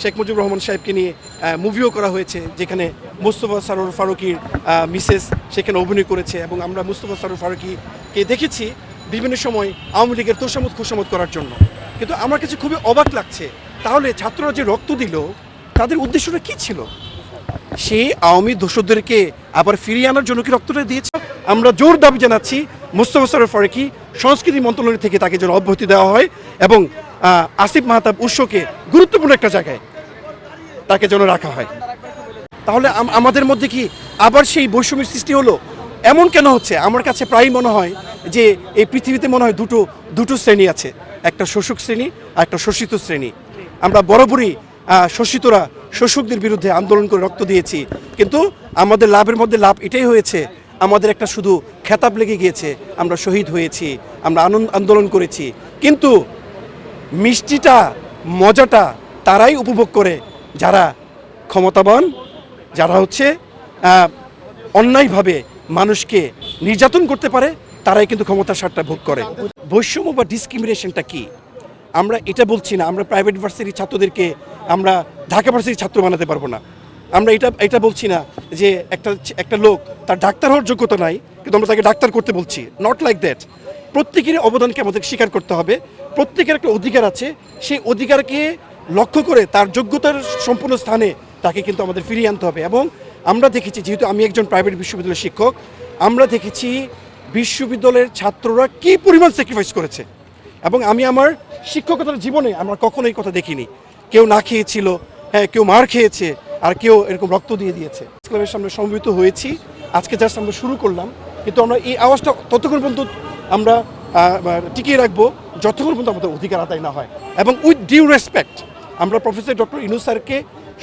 শেখ মুজিবুর রহমান সাহেবকে নিয়ে মুভিও করা হয়েছে, যেখানে মুস্তফা সারোর ফারুকির মিসেস সেখানে অভিনয় করেছে এবং আমরা মুস্তফা সারোর ফারুকিকে দেখেছি বিভিন্ন সময় আওয়ামী লীগের তোষামত খোসামত করার জন্য। কিন্তু আমার কাছে খুবই অবাক লাগছে, তাহলে ছাত্ররা যে রক্ত দিল, তাদের উদ্দেশ্যটা কি ছিল? সেই আওয়ামী দোষদেরকে আবার ফিরিয়ে আনার জন্য কি রক্তটা দিয়েছে? আমরা জোর দাবি জানাচ্ছি, মুস্তফা সরফ ফারুকি সংস্কৃতি মন্ত্রণালয় থেকে তাকে যেন অব্যাহতি দেওয়া হয় এবং আসিফ মাহতাব উৎসকে গুরুত্বপূর্ণ একটা জায়গায় তাকে যেন রাখা হয়। তাহলে আমাদের মধ্যে কি আবার সেই বৈষম্যের সৃষ্টি হলো? এমন কেন হচ্ছে? আমার কাছে প্রায় মনে হয় যে এই পৃথিবীতে মনে হয় দুটো দুটো শ্রেণি আছে। একটা শোষক শ্রেণি আর একটা শোষিত শ্রেণি। আমরা বরাবরই শোষিতরা শোষকদের বিরুদ্ধে আন্দোলন করে রক্ত দিয়েছি। কিন্তু আমাদের লাভের মধ্যে লাভ এটাই হয়েছে, আমাদের একটা শুধু খেতাব লেগে গিয়েছে। আমরা শহীদ হয়েছি, আমরা আনন্দ, আন্দোলন করেছি। কিন্তু মিষ্টিটা, মজাটা তারাই উপভোগ করে যারা ক্ষমতাবান, যারা হচ্ছে অন্যায়ভাবে মানুষকে নির্যাতন করতে পারে, তারাই কিন্তু ক্ষমতার স্বাদটা ভোগ করে। বৈষম্য বা ডিসক্রিমিনেশনটা কি? আমরা এটা বলছি না, আমরা প্রাইভেট ভার্সিটির ছাত্রদেরকে আমরা ঢাকা ভার্সিটির ছাত্র বানাতে পারব না। আমরা এটা এটা বলছি না যে একটা একটা লোক তার ডাক্তার হওয়ার যোগ্যতা নাই, কিন্তু আমরা তাকে ডাক্তার করতে বলছি। নট লাইক দ্যাট প্রত্যেকের অবদানকে আমাদের স্বীকার করতে হবে। প্রত্যেকের একটা অধিকার আছে। সেই অধিকারকে লক্ষ্য করে, তার যোগ্যতার সম্পূর্ণ স্থানে তাকে কিন্তু আমাদের ফিরিয়ে আনতে হবে। এবং আমরা দেখেছি, যেহেতু আমি একজন প্রাইভেট বিশ্ববিদ্যালয়ের শিক্ষক, আমরা দেখেছি বিশ্ববিদ্যালয়ের ছাত্ররা কি পরিমাণ স্যাক্রিফাইস করেছে। এবং আমি আমার শিক্ষকতার জীবনে আমরা কখনো এই কথা দেখিনি। কেউ না খেয়েছিল হ্যাঁ কেউ মার খেয়েছে, আর কেউ এরকম রক্ত দিয়ে দিয়েছে। ক্লাবের সামনে সমবেত হয়েছি, আজকে জাস্ট আমরা শুরু করলাম। কিন্তু আমরা এই আওয়াজটা ততক্ষণ পর্যন্ত আমরা টিকিয়ে রাখব। যতক্ষণ পর্যন্ত আমাদের অধিকার আদায় না হয়। এবং উইথ ডিউ রেসপেক্ট আমরা প্রফেসর ডক্টর ইনু স্যারকে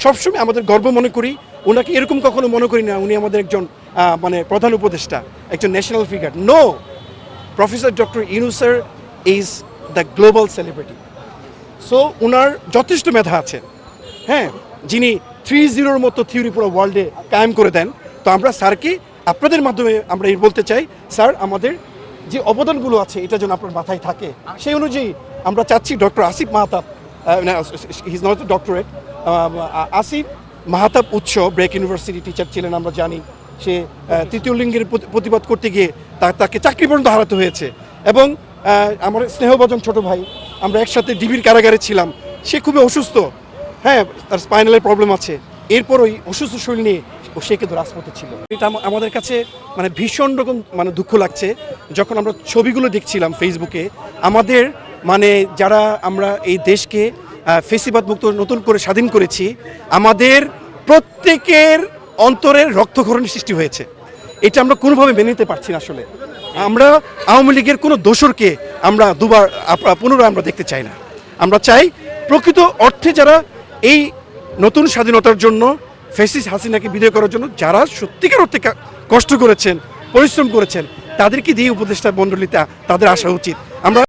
সবসময় আমাদের গর্ব মনে করি। ওনাকে এরকম কখনো মনে করি না, উনি আমাদের একজন মানে প্রধান উপদেষ্টা, একজন national figure no professor doctor Inu sir is the global celebrity so ওনার যথেষ্ট মেধা আছে। হ্যাঁ যিনি থ্রি জিরোর মতো থিওরি পুরো ওয়ার্ল্ডে কায়েম করে দেন। তো আমরা স্যারকে আপনাদের মাধ্যমে আমরা বলতে চাই, স্যার আমাদের যে অবদানগুলো আছে, এটা যেন আপনার মাথায় থাকে, সেই অনুযায়ী আমরা চাচ্ছি doctor Asif Mahtab his not doctorate Asif Mahatab উৎস ব্রেক ইউনিভার্সিটি টিচার ছিলেন, আমরা জানি। সে তৃতীয় লিঙ্গের প্রতি- প্রতিবাদ করতে গিয়ে তাকে চাকরি পর্যন্ত হারাতে হয়েছে। এবং আমার স্নেহভজন ছোট ভাই, আমরা একসাথে ডিবির কারাগারে ছিলাম। সে খুবই অসুস্থ। হ্যাঁ তার স্পাইনালের প্রবলেম আছে। এরপর ওই অসুস্থ শরীর নিয়ে সে কিন্তু রাজপথে ছিল। এটা আমাদের কাছে মানে ভীষণ রকম মানে দুঃখ লাগছে। যখন আমরা ছবিগুলো দেখছিলাম ফেসবুকে আমাদের মানে যারা আমরা এই দেশকে ফেসিবাদ মুক্ত নতুন করে স্বাধীন করেছি, আমাদের প্রত্যেকের অন্তরের রক্তক্ষরণের সৃষ্টি হয়েছে। এটা আমরা কোনোভাবে মেনে নিতে পারছি না আসলে। আমরা আওয়ামী লীগের কোনো দোসরকে আমরা দুবার পুনরায় আমরা দেখতে চাই না। আমরা চাই প্রকৃত অর্থে যারা এই নতুন স্বাধীনতার জন্য ফেসিস হাসিনাকে বিদায় করার জন্য যারা সত্যিকার অর্থে কষ্ট করেছেন, পরিশ্রম করেছেন, তাদেরকে দিয়ে উপদেষ্টা মণ্ডলীতে তাদের আসা উচিত। আমরা